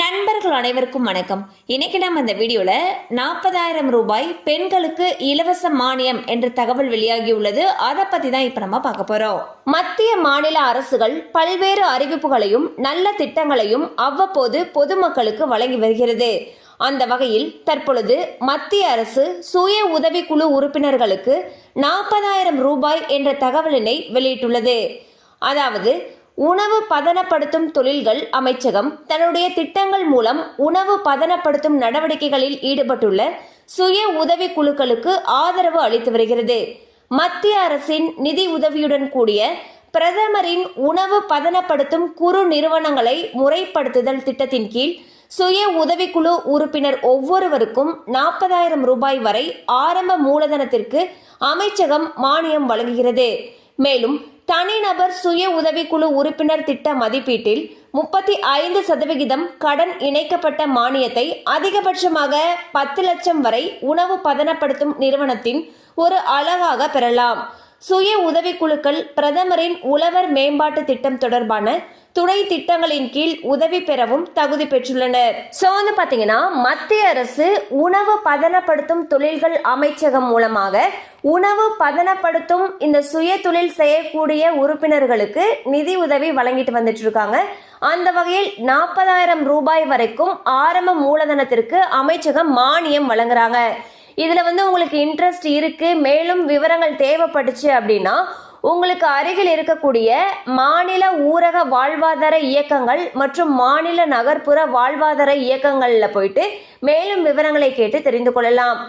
நண்பர்கள் அனைவருக்கும் வணக்கம். இன்னைக்கு நம்ம இந்த வீடியோல நாற்பதாயிரம் ரூபாய் பெண்களுக்கு இலவச மானியம் என்ற தகவல் வெளியாகி உள்ளது. அதை பத்தி தான் இப்ப நம்ம பார்க்க போறோம். மத்திய மாநில அரசுகள் பல்வேறு அறிவிப்புகளையும் நல்ல திட்டங்களையும் அவ்வப்போது பொதுமக்களுக்கு வழங்கி வருகிறது. அந்த வகையில் தற்பொழுது மத்திய அரசு சுய உதவிக்குழு உறுப்பினர்களுக்கு நாற்பதாயிரம் ரூபாய் என்ற தகவலினை வெளியிட்டுள்ளது. அதாவது உணவு பதனப்படுத்தும் தொழில்கள் அமைச்சகம் தன்னுடைய திட்டங்கள் மூலம் உணவு பதனப்படுத்தும் நடவடிக்கைகளில் ஈடுபட்டுள்ள சுய உதவி குழுக்களுக்கு ஆதரவு அளித்து வருகிறது. மத்திய அரசின் நிதி உதவியுடன் கூடிய பிரதமரின் உணவு பதனப்படுத்தும் குறு நிறுவனங்களை முறைப்படுத்துதல் திட்டத்தின் கீழ் சுய உதவிக்குழு உறுப்பினர் ஒவ்வொருவருக்கும் நாற்பதாயிரம் ரூபாய் வரை ஆரம்ப மூலதனத்திற்கு அமைச்சகம் மானியம் வழங்குகிறது. மேலும் தனிநபர் சுய உதவிக்குழு உறுப்பினர் திட்ட மதிப்பீட்டில் முப்பத்தி ஐந்து சதவிகிதம் கடன் இணைக்கப்பட்ட மானியத்தை அதிகபட்சமாக பத்து லட்சம் வரை உணவு பதனப்படுத்தும் நிறுவனத்தின் ஒரு அழகாக பெறலாம். சுய உதவிக்குழுக்கள் பிரதமரின் உழவர் மேம்பாட்டு திட்டம் தொடர்பான துணை திட்டங்களின் கீழ் உதவி பெறவும் தகுதி பெற்றுள்ளனர். ஸோ வந்து பார்த்தீங்கன்னா மத்திய அரசு உணவு பதனப்படுத்தும் தொழில்கள் அமைச்சகம் மூலமாக உணவு பதனப்படுத்தும் இந்த சுய தொழில் செய்யக்கூடிய உறுப்பினர்களுக்கு நிதி உதவி வழங்கிட்டு வந்துட்டு இருக்காங்க அந்த வகையில் நாற்பதாயிரம் ரூபாய் வரைக்கும் ஆரம்ப மூலதனத்திற்கு அமைச்சகம் மானியம் வழங்குறாங்க. இதில் வந்து உங்களுக்கு இன்ட்ரெஸ்ட் இருக்குது மேலும் விவரங்கள் தேவைப்பட்டுச்சு அப்படின்னா உங்களுக்கு அருகில் இருக்கக்கூடிய மாநில ஊரக வாழ்வாதார இயக்கங்கள் மற்றும் மாநில நகர்ப்புற வாழ்வாதார இயக்கங்களில் போயிட்டு மேலும் விவரங்களை கேட்டு தெரிந்து கொள்ளலாம்.